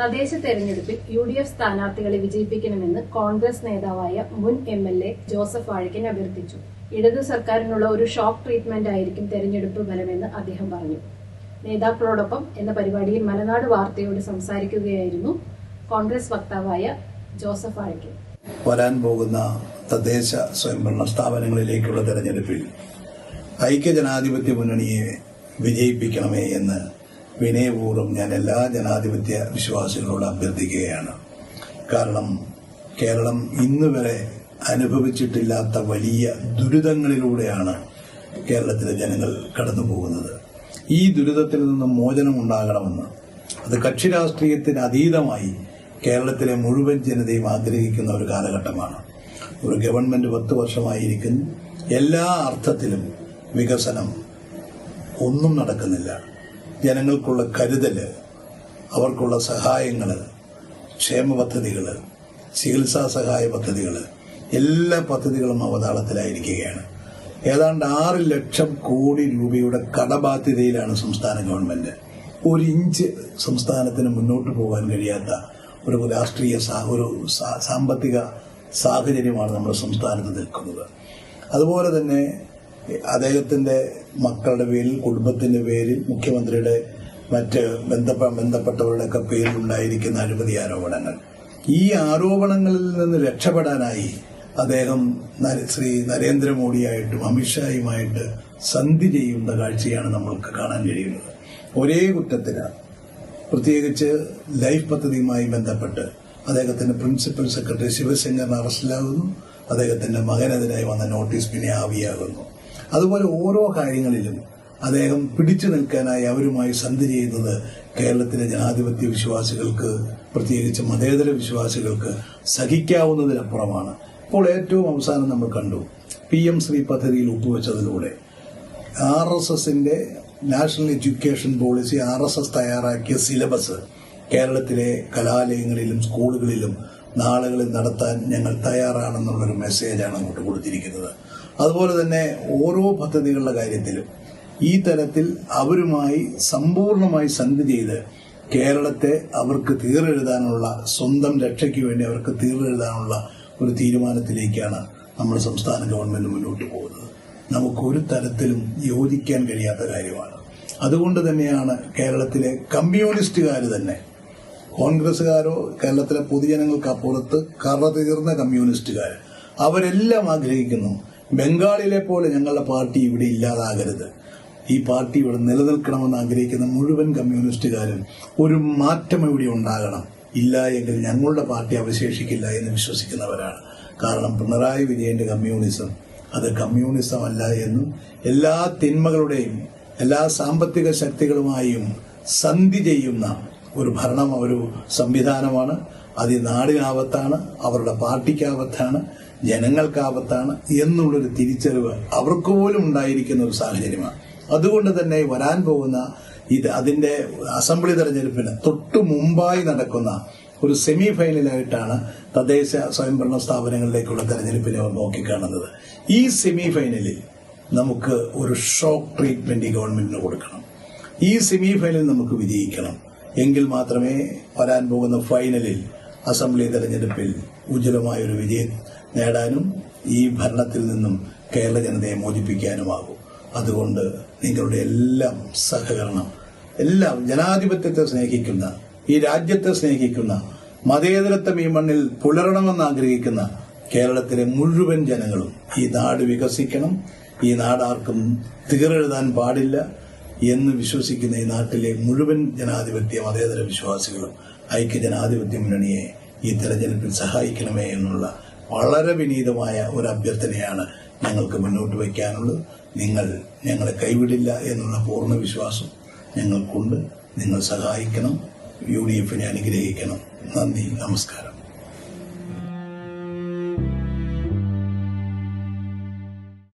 തദ്ദേശ തെരഞ്ഞെടുപ്പിൽ U D F സ്ഥാനാർത്ഥികളെ വിജയിപ്പിക്കണമെന്ന് കോൺഗ്രസ് നേതാവായ മുൻ M L A Joseph Vazhakkan അഭ്യർത്ഥിച്ചു. ഇടതു സർക്കാരിനുള്ള ഒരു ഷോക്ക് ട്രീറ്റ്മെന്റ് ആയിരിക്കും തെരഞ്ഞെടുപ്പ് ഫലമെന്ന് അദ്ദേഹം പറഞ്ഞു. നേതാക്കളോടൊപ്പം എന്ന പരിപാടിയിൽ മലനാട് വാർത്തയോട് സംസാരിക്കുകയായിരുന്നു കോൺഗ്രസ് വക്താവായ ജോസഫ് വാഴക്കൻ. വരാൻ പോകുന്ന തദ്ദേശ സ്വയംഭരണ സ്ഥാപനങ്ങളിലേക്കുള്ള തെരഞ്ഞെടുപ്പിൽ ഐക്യജനാധിപത്യ മുന്നണിയെ വിജയിപ്പിക്കണമേ എന്ന് വിനയപൂർവം ഞാൻ എല്ലാ ജനാധിപത്യ വിശ്വാസികളോട് അഭ്യർത്ഥിക്കുകയാണ്. കാരണം കേരളം ഇന്ന് വരെ അനുഭവിച്ചിട്ടില്ലാത്ത വലിയ ദുരിതങ്ങളിലൂടെയാണ് കേരളത്തിലെ ജനങ്ങൾ കടന്നു പോകുന്നത് ഈ ദുരിതത്തിൽ നിന്നും മോചനം ഉണ്ടാകണമെന്ന് അത് കക്ഷി രാഷ്ട്രീയത്തിന് അതീതമായി കേരളത്തിലെ മുഴുവൻ ജനതയും ആഗ്രഹിക്കുന്ന ഒരു കാലഘട്ടമാണ്. ഒരു ഗവൺമെന്റ് പത്ത് വർഷമായിരിക്കുന്നു എല്ലാ അർത്ഥത്തിലും വികസനം ഒന്നും നടക്കുന്നില്ല. ജനങ്ങൾക്കുള്ള കരുതൽ അവർക്കുള്ള സഹായങ്ങൾ ക്ഷേമ പദ്ധതികൾ ചികിത്സാ സഹായ പദ്ധതികൾ എല്ലാ പദ്ധതികളും അവതാളത്തിലായിരിക്കുകയാണ്. ഏതാണ്ട് ആറ് ലക്ഷം കോടി രൂപയുടെ കടബാധ്യതയിലാണ് സംസ്ഥാന ഗവൺമെന്റ്. ഒരു ഇഞ്ച് സംസ്ഥാനത്തിന് മുന്നോട്ട് പോകാൻ കഴിയാത്ത ഒരു രാഷ്ട്രീയ ഒരു സാമ്പത്തിക സാഹചര്യമാണ് നമ്മുടെ സംസ്ഥാനത്ത് നിൽക്കുന്നത്. അതുപോലെ തന്നെ അദ്ദേഹത്തിന്റെ മക്കളുടെ പേരിൽ കുടുംബത്തിന്റെ പേരിൽ മുഖ്യമന്ത്രിയുടെ മറ്റ് ബന്ധപ്പെ ബന്ധപ്പെട്ടവരുടെയൊക്കെ പേരിലുണ്ടായിരിക്കുന്ന അഴിമതി ആരോപണങ്ങൾ. ഈ ആരോപണങ്ങളിൽ നിന്ന് രക്ഷപ്പെടാനായി അദ്ദേഹം ശ്രീ നരേന്ദ്രമോദിയായിട്ടും അമിത്ഷായുമായിട്ട് സന്ധി ചെയ്യുന്ന കാഴ്ചയാണ് നമ്മൾക്ക് കാണാൻ കഴിയുന്നത്. ഒരേ കുറ്റത്തിന്. പ്രത്യേകിച്ച് ലൈഫ് പദ്ധതിയുമായി ബന്ധപ്പെട്ട് അദ്ദേഹത്തിന്റെ പ്രിൻസിപ്പൽ സെക്രട്ടറി ശിവശങ്കറിന് അറസ്റ്റിലാകുന്നു. അദ്ദേഹത്തിന്റെ മകനെതിരായി വന്ന നോട്ടീസ് പിന്നെ ആവിയാകുന്നു അതുപോലെ ഓരോ കാര്യങ്ങളിലും അദ്ദേഹം പിടിച്ചു നിൽക്കാനായി അവരുമായി സന്ധി ചെയ്യുന്നത് കേരളത്തിലെ ജനാധിപത്യ വിശ്വാസികൾക്ക് പ്രത്യേകിച്ച് മതേതര വിശ്വാസികൾക്ക് സഹിക്കാവുന്നതിനപ്പുറമാണ്. ഇപ്പോൾ ഏറ്റവും അവസാനം നമ്മൾ കണ്ടു പി എം ശ്രീ പദ്ധതിയിൽ ഒപ്പുവെച്ചതിലൂടെ ആർ എസ് എസിന്റെ national education policy R S S തയ്യാറാക്കിയ സിലബസ് കേരളത്തിലെ കലാലയങ്ങളിലും സ്കൂളുകളിലും നാളുകളിൽ നടത്താൻ ഞങ്ങൾ തയ്യാറാണെന്നുള്ളൊരു മെസ്സേജാണ് അങ്ങോട്ട് കൊടുത്തിരിക്കുന്നത്. അതുപോലെ തന്നെ ഓരോ പദ്ധതികളുടെ കാര്യത്തിലും ഈ തരത്തിൽ അവരുമായി സമ്പൂർണമായി സന്ധി ചെയ്ത് കേരളത്തെ അവർക്ക് തീറെഴുതാനുള്ള സ്വന്തം രക്ഷയ്ക്ക് വേണ്ടി അവർക്ക് തീറെഴുതാനുള്ള ഒരു തീരുമാനത്തിലേക്കാണ് നമ്മുടെ സംസ്ഥാന ഗവൺമെന്റ് മുന്നോട്ട് പോകുന്നത്. നമുക്ക് ഒരു തരത്തിലും യോജിക്കാൻ കഴിയാത്ത കാര്യമാണ്. അതുകൊണ്ട് തന്നെയാണ് കേരളത്തിലെ കമ്മ്യൂണിസ്റ്റുകാർ തന്നെ കോൺഗ്രസ്സുകാരോ കേരളത്തിലെ പൊതുജനങ്ങൾക്ക് അപ്പുറത്ത് കറ തീർന്ന കമ്മ്യൂണിസ്റ്റുകാർ അവരെല്ലാം ആഗ്രഹിക്കുന്നു ബംഗാളിലെ പോലെ ഞങ്ങളുടെ പാർട്ടി ഇവിടെ ഇല്ലാതാകരുത്. ഈ പാർട്ടി ഇവിടെ നിലനിൽക്കണമെന്ന് ആഗ്രഹിക്കുന്ന മുഴുവൻ കമ്മ്യൂണിസ്റ്റുകാരും ഒരു മാറ്റം ഇവിടെ ഉണ്ടാകണം. ഇല്ല എങ്കിൽ ഞങ്ങളുടെ പാർട്ടി അവശേഷിക്കില്ല എന്ന് വിശ്വസിക്കുന്നവരാണ്. കാരണം പിണറായി വിജയന്റെ കമ്മ്യൂണിസം അത് കമ്മ്യൂണിസം അല്ല എന്നും എല്ലാ തിന്മകളുടെയും എല്ലാ സാമ്പത്തിക ശക്തികളുമായും സന്ധി ചെയ്യുന്ന ഒരു ഭരണം ഒരു സംവിധാനമാണ്. അത് ഈ നാടിനാപത്താണ് അവരുടെ പാർട്ടിക്കാപത്താണ് ജനങ്ങൾക്കാപത്താണ് എന്നുള്ളൊരു തിരിച്ചറിവ് അവർക്ക് പോലും ഉണ്ടായിരിക്കുന്ന ഒരു സാഹചര്യമാണ്. അതുകൊണ്ട് തന്നെ വരാൻ പോകുന്ന ഇത് അതിന്റെ അസംബ്ലി തെരഞ്ഞെടുപ്പിന് തൊട്ടു മുമ്പായി നടക്കുന്ന ഒരു സെമി ഫൈനലായിട്ടാണ് തദ്ദേശ സ്വയംഭരണ സ്ഥാപനങ്ങളിലേക്കുള്ള തെരഞ്ഞെടുപ്പിനെ അവർ നോക്കിക്കാണുന്നത്. ഈ സെമി ഫൈനലിൽ നമുക്ക് ഒരു ഷോക്ക് ട്രീറ്റ്മെന്റ് ഗവൺമെന്റിന് കൊടുക്കണം. ഈ സെമി ഫൈനലിൽ നമുക്ക് വിജയിക്കണം. എങ്കിൽ മാത്രമേ വരാൻ പോകുന്ന ഫൈനലിൽ അസംബ്ലി തെരഞ്ഞെടുപ്പിൽ ഉജ്ജ്വലമായ ഒരു വിജയം നേടാനും ഈ ഭരണത്തിൽ നിന്നും കേരള ജനതയെ മോചിപ്പിക്കാനുമാകും. അതുകൊണ്ട് നിങ്ങളുടെ എല്ലാം സഹകരണം എല്ലാം ജനാധിപത്യത്തെ സ്നേഹിക്കുന്ന ഈ രാജ്യത്തെ സ്നേഹിക്കുന്ന മതേതരത്വം ഈ മണ്ണിൽ പുലരണമെന്ന് ആഗ്രഹിക്കുന്ന കേരളത്തിലെ മുഴുവൻ ജനങ്ങളും ഈ നാട് വികസിക്കണം. ഈ നാടാർക്കും തീരെഴുതാൻ പാടില്ല. എന്ന് വിശ്വസിക്കുന്ന ഈ നാട്ടിലെ മുഴുവൻ ജനാധിപത്യ മതേതര വിശ്വാസികളും ഐക്യ ജനാധിപത്യ മുന്നണിയെ ഈ തെരഞ്ഞെടുപ്പിൽ സഹായിക്കണമേ എന്നുള്ള വളരെ വിനീതമായ ഒരു അഭ്യർത്ഥനയാണ് ഞങ്ങൾക്ക് മുന്നോട്ട് വയ്ക്കാനുള്ളത്. നിങ്ങൾ ഞങ്ങളെ കൈവിടില്ല എന്നുള്ള പൂർണ വിശ്വാസം ഞങ്ങൾക്കുണ്ട്. നിങ്ങൾ സഹായിക്കണം. യു ഡി എഫിനെ അനുഗ്രഹിക്കണം. നന്ദി. നമസ്കാരം.